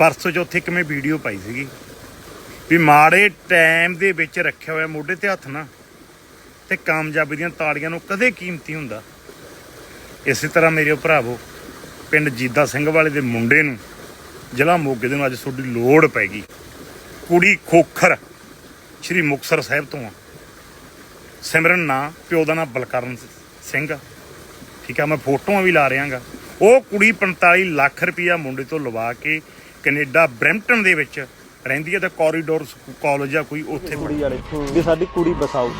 ਪਰਸੋਂ ਚੌਥੇ ਇੱਕ ਮੈਂ ਵੀਡੀਓ ਪਾਈ ਸੀਗੀ ਵੀ ਮਾੜੇ ਟਾਈਮ ਦੇ ਵਿੱਚ ਰੱਖਿਆ ਹੋਇਆ ਮੋਢੇ ਤੇ ਹੱਥ ਨਾ ਤੇ ਕਾਮਯਾਬੀ ਦੀਆਂ ਤਾੜੀਆਂ ਨੂੰ ਕਦੇ ਕੀਮਤੀ ਹੁੰਦਾ। ਇਸੇ ਤਰ੍ਹਾਂ ਮੇਰੇ ਭਰਾਵੋ, ਪਿੰਡ ਜੀਦਾ ਸਿੰਘ ਵਾਲੇ ਦੇ ਮੁੰਡੇ ਨੂੰ ਜ਼ਿਲ੍ਹਾ ਮੋਗੇ ਦੇ ਨੂੰ ਅੱਜ ਤੁਹਾਡੀ ਲੋੜ ਪੈ ਗਈ। ਕੁੜੀ ਖੋਖਰ, ਸ਼੍ਰੀ ਮੁਕਤਸਰ ਸਾਹਿਬ ਤੋਂ ਆ। ਸਿਮਰਨ ਨਾਂ, ਪਿਓ ਦਾ ਨਾਂ ਬਲਕਰਨ ਸਿੰਘ ਆ। ਠੀਕ ਆ, ਮੈਂ ਫੋਟੋਆਂ ਵੀ ਲਾ ਰਿਆਂਗਾ ਉਹ ਕੁੜੀ 45 ਲੱਖ ਰੁਪਇਆ ਮੁੰਡੇ ਤੋਂ ਲਵਾ ਕੇ ਕੈਨੇਡਾ ਬ੍ਰੈਂਪਟਨ ਦੇ ਵਿੱਚ ਰਹਿੰਦੀ ਹੈ ਤੇ ਕੋਰੀਡੋਰ ਕਾਲਜ ਆ ਕੋਈ ਉੱਥੇ ਕੁੜੀ ਵਾਲੇ ਵੀ ਸਾਡੀ ਕੁੜੀ ਬਸਾਓ।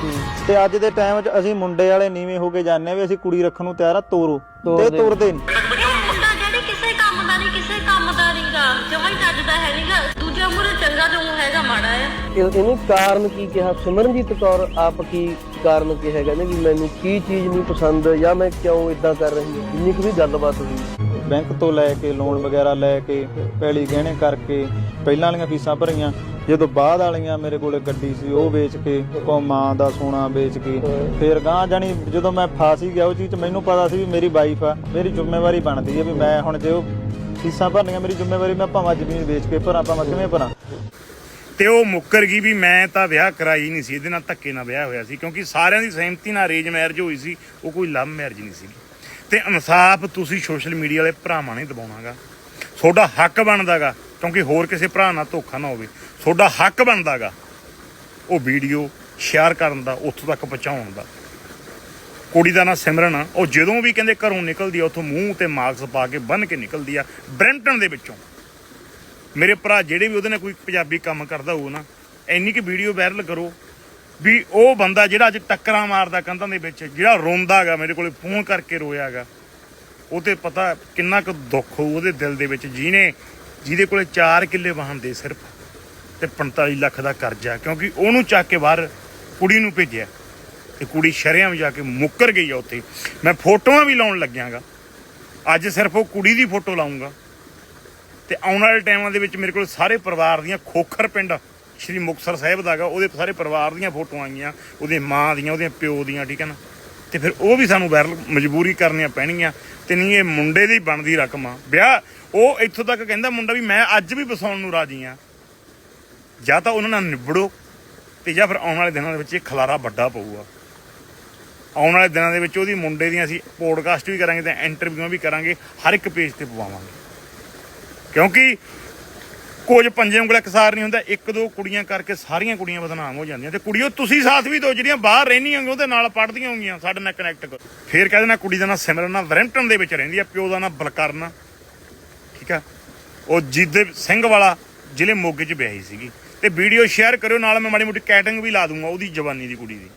ਤੇ ਅੱਜ ਦੇ ਟਾਈਮ 'ਚ ਅਸੀਂ ਮੁੰਡੇ ਵਾਲੇ ਨੀਵੇਂ ਹੋ ਕੇ ਜਾਂਦੇ ਆ ਵੀ ਅਸੀਂ ਕੁੜੀ ਰੱਖਣ ਨੂੰ ਤਿਆਰ ਆ ਤੋਰੋ। ਤੇ ਤੁਰਦੇ ਨਹੀਂ। ਇਹ ਮੁੰਡਾ ਜਿਹੜੇ ਕਿਸੇ ਕੰਮ ਦਾ ਨਹੀਂ ਕਿਸੇ ਕੰਮ ਦਾ ਨਹੀਂਗਾ। ਜਮਾਂ ਹੀ ਚੱਜਦਾ ਹੈ ਨਹੀਂਗਾ। ਦੂਜਾ ਮੁਰੇ ਚੰਗਾ ਜੋ ਹੈਗਾ ਮਾੜਾ ਆ ਇਹ- ਇਹਨੇ ਕਾਰਨ ਕੀ ਕਿਹਾ? ਸਿਮਰਨਜੀਤ ਕੌਰ ਆਪ ਕੀ ਕਾਰਨ ਕਿਹਾ ਕਹਿੰਦੇ ਵੀ ਮੈਨੂੰ ਕੀ ਚੀਜ਼ ਨਹੀਂ ਪਸੰਦ ਜਾਂ ਮੈਂ ਕਿਉਂ ਇਦਾਂ ਕਰ ਰਹੀ ਹਾਂ? ਜਿੰਨੀ ਕੁ ਵੀ ਗੱਲਬਾਤ ਹੋਈ। ਬੈਂਕ ਤੋਂ ਲੈ ਕੇ, ਲੋਨ ਵਗੈਰਾ ਲੈ ਕੇ, ਪੈਲੀ ਗਹਿਣੇ ਕਰਕੇ, ਪਹਿਲਾਂ ਵਾਲੀਆਂ ਫੀਸਾਂ ਭਰੀਆਂ। ਜਦੋਂ ਬਾਅਦ ਵਾਲੀਆਂ ਮੇਰੇ ਕੋਲੇ ਗੱਡੀ ਸੀ, ਉਹ ਵੇਚ ਕੇ ਕੋ ਮਾਂ ਦਾ ਸੋਨਾ ਵੇਚ ਕੇ, ਫਿਰ ਗਾਂ ਜਾਣੀ ਜਦੋਂ ਮੈਂ ਫਸ ਹੀ ਗਿਆ, ਉਹ ਚੀਜ਼ ਮੈਨੂੰ ਪਤਾ ਸੀ ਵੀ ਮੇਰੀ ਵਾਈਫ ਆ, ਮੇਰੀ ਜ਼ਿੰਮੇਵਾਰੀ ਬਣਦੀ ਹੈ ਵੀ ਮੈਂ ਹੁਣ ਜੇ ਉਹ ਫੀਸਾਂ ਭਰਨੀਆਂ, ਮੇਰੀ ਜ਼ਿੰਮੇਵਾਰੀ ਮੈਂ ਭਾਵਾਂ ਜ਼ਮੀਨ ਵੇਚ ਕੇ ਭਰਾਂ, ਭਾਵਾਂ ਕਿਵੇਂ ਭਰਾਂ। ਤੇ ਉਹ ਮੁੱਕਰ ਗਈ ਵੀ ਮੈਂ ਤਾਂ ਵਿਆਹ ਕਰਾਈ ਨਹੀਂ ਸੀ, ਇਹਦੇ ਨਾਲ ਧੱਕੇ ਨਾਲ ਵਿਆਹ ਹੋਇਆ ਸੀ, ਕਿਉਂਕਿ ਸਾਰਿਆਂ ਦੀ ਸਹਿਮਤੀ ਨਾਲ ਅਰੇਂਜ ਮੈਰਿਜ ਹੋਈ ਸੀ, ਉਹ ਕੋਈ ਲਵ ਮੈਰਿਜ ਨਹੀਂ ਸੀ। ਤੇ ਇਨਸਾਫ ਤੁਸੀਂ ਸੋਸ਼ਲ ਮੀਡੀਆ ਵਾਲੇ ਭਰਾਵਾਂ ਨੇ ਦਬਾਉਣਾਗਾ। ਤੁਹਾਡਾ ਹੱਕ ਬਣਦਾਗਾ, ਕਿਉਂਕਿ ਹੋਰ ਕਿਸੇ ਭਰਾ ਨਾਲ ਧੋਖਾ ਨਾ ਹੋਵੇ। ਤੁਹਾਡਾ ਹੱਕ ਬਣਦਾਗਾ, ਉਹ ਵੀਡੀਓ ਸ਼ੇਅਰ ਕਰਨ ਦਾ, ਉੱਥੋਂ ਤੱਕ ਪਹੁੰਚਾਉਣ ਦਾ। ਕੁੜੀ ਦਾ ਨਾਂ ਸਿਮਰਨ ਆ, ਉਹ ਜਦੋਂ ਵੀ ਕਹਿੰਦੇ ਘਰੋਂ ਨਿਕਲਦੀ ਆ, ਉੱਥੋਂ ਮੂੰਹ ਤੇ ਮਾਸਕ ਪਾ ਕੇ ਬੰਨ ਕੇ ਨਿਕਲਦੀ ਆ, ਬ੍ਰੈਂਟਨ ਦੇ ਵਿੱਚੋਂ। ਮੇਰੇ ਭਰਾ ਜਿਹੜੇ ਵੀ ਉਹਦੇ ਨਾਲ ਕੋਈ ਪੰਜਾਬੀ ਕੰਮ ਕਰਦਾ ਹੋਊ ਨਾ, ਇੰਨੀ ਕਿ ਵੀਡੀਓ ਵਾਇਰਲ ਕਰੋ। ਵੀ ਉਹ ਬੰਦਾ ਜਿਹੜਾ ਅੱਜ ਟੱਕਰਾਂ ਮਾਰਦਾ ਕੰਧਾਂ ਦੇ ਵਿੱਚ, ਜਿਹੜਾ ਰੋਂਦਾਗਾ ਮੇਰੇ ਕੋਲੇ ਫੋਨ ਕਰਕੇ ਰੋਇਆਗਾ ਉਹ ਤੇ ਪਤਾ ਕਿੰਨਾ ਕੁ ਦੁੱਖ ਹੋਊ ਉਹਦੇ ਦਿਲ ਦੇ ਵਿੱਚ। ਜਿਹਨੇ, ਜਿਹਦੇ ਕੋਲੇ 4 ਕਿੱਲੇ ਵਾਹਨ ਦੇ ਸਿਰਫ ਤੇ 45 ਲੱਖ ਦਾ ਕਰਜ਼ਾ, ਕਿਉਂਕਿ ਉਹਨੂੰ ਚੱਕ ਕੇ ਬਾਹਰ ਕੁੜੀ ਨੂੰ ਭੇਜਿਆ। ਤੇ ਕੁੜੀ ਸ਼ਰਿਆਂ ਵਿੱਚ ਜਾ ਕੇ ਮੁੱਕਰ ਗਈ ਆ ਉੱਥੇ। ਮੈਂ ਫੋਟੋਆਂ ਵੀ ਲਾਉਣ ਲੱਗਿਆਗਾ ਅੱਜ ਸਿਰਫ ਉਹ ਕੁੜੀ ਦੀ ਫੋਟੋ ਲਾਉਂਗਾ ਤੇ ਆਉਣ ਵਾਲੇ ਟਾਈਮਾਂ ਦੇ ਵਿੱਚ ਮੇਰੇ ਕੋਲ ਸਾਰੇ ਪਰਿਵਾਰ ਦੀਆਂ ਖੋਖਰ ਪਿੰਡ ਸ਼੍ਰੀ ਮੁਕਤਸਰ ਸਾਹਿਬ ਦਾਗਾ ਉਹਦੇ ਸਾਰੇ ਪਰਿਵਾਰ ਦੀਆਂ ਫੋਟੋਆਂ ਆਈਆਂ, ਉਹਦੇ ਮਾਂ ਦੀਆਂ ਉਹਦੇ ਪਿਓ ਦੀਆਂ, ਠੀਕ ਹੈ ਨਾ? ਤੇ ਫਿਰ ਉਹ ਵੀ ਸਾਨੂੰ ਵਾਇਰਲ ਮਜਬੂਰੀ ਕਰਨੀਆਂ ਪੈਣਗੀਆਂ ਤੇ ਨਹੀਂ ਇਹ ਮੁੰਡੇ ਦੀ ਬਣਦੀ ਰਕਮ ਆ। ਵਿਆਹ, ਉਹ ਇੱਥੋਂ ਤੱਕ ਕਹਿੰਦਾ ਮੁੰਡਾ ਵੀ ਮੈਂ ਅੱਜ ਵੀ ਵਸਾਉਣ ਨੂੰ ਰਾਜੀ ਆ। ਜਾਂ ਤਾਂ ਉਹਨਾਂ ਨਾਲ ਨਿਬੜੋ ਤੇ ਜਾਂ ਫਿਰ ਆਉਣ ਵਾਲੇ ਦਿਨਾਂ ਦੇ ਵਿੱਚ ਇਹ ਖਲਾਰਾ ਵੱਡਾ ਪਊਗਾ। ਆਉਣ ਵਾਲੇ ਦਿਨਾਂ ਦੇ ਵਿੱਚ ਉਹਦੀ ਮੁੰਡੇ ਦੀਆਂ ਅਸੀਂ ਪੋਡਕਾਸਟ ਵੀ ਕਰਾਂਗੇ ਤੇ ਇੰਟਰਵਿਊਆਂ ਵੀ ਕਰਾਂਗੇ, ਹਰ ਇੱਕ ਪੇਜ ਤੇ ਪਵਾਵਾਂਗੇ। ਕਿਉਂਕਿ ਕੁਝ ਪੰਜੇ ਉਂਗਲਾਂ ਕਸਾਰ ਨਹੀਂ ਹੁੰਦਾ, ਇੱਕ ਦੋ ਕੁੜੀਆਂ ਕਰਕੇ ਸਾਰੀਆਂ ਕੁੜੀਆਂ ਬਦਨਾਮ ਹੋ ਜਾਂਦੀਆਂ। ਤੇ ਕੁੜੀਓ, ਤੁਸੀਂ ਸਾਥ ਵੀ ਦਿਓ, ਜਿਹੜੀਆਂ ਬਾਹਰ ਰਹਿੰਦੀਆਂ ਉਹਦੇ ਨਾਲ ਪੜਦੀਆਂ ਹੋਗੀਆਂ ਸਾਡੇ ਨਾਲ ਕਨੈਕਟ ਕਰੋ। ਫੇਰ ਕਹਿੰਦੇ ਨਾ ਕੁੜੀ ਦਾ ਨਾਂ ਸਿਮਰਨ ਆ ਵਰੈਂਟਨ ਦੇ ਵਿੱਚ ਰਹਿੰਦੀ ਆ, ਪਿਓ ਦਾ ਨਾਂ ਬਲਕਰਨ ਠੀਕ ਆ? ਉਹ ਜੀਦੇ ਸਿੰਘ ਵਾਲਾ ਜ਼ਿਲ੍ਹੇ ਮੋਗੇ 'ਚ ਵਿਆਹੀ ਸੀਗੀ। ਤੇ ਵੀਡੀਓ ਸ਼ੇਅਰ ਕਰਿਓ, ਨਾਲ ਮੈਂ ਮਾੜੀ ਮੋਟੀ ਕੈਟਿੰਗ ਵੀ ਲਾ ਦੂੰਗਾ, ਉਹਦੀ ਜਵਾਨੀ ਦੀ ਕੁੜੀ ਦੀ।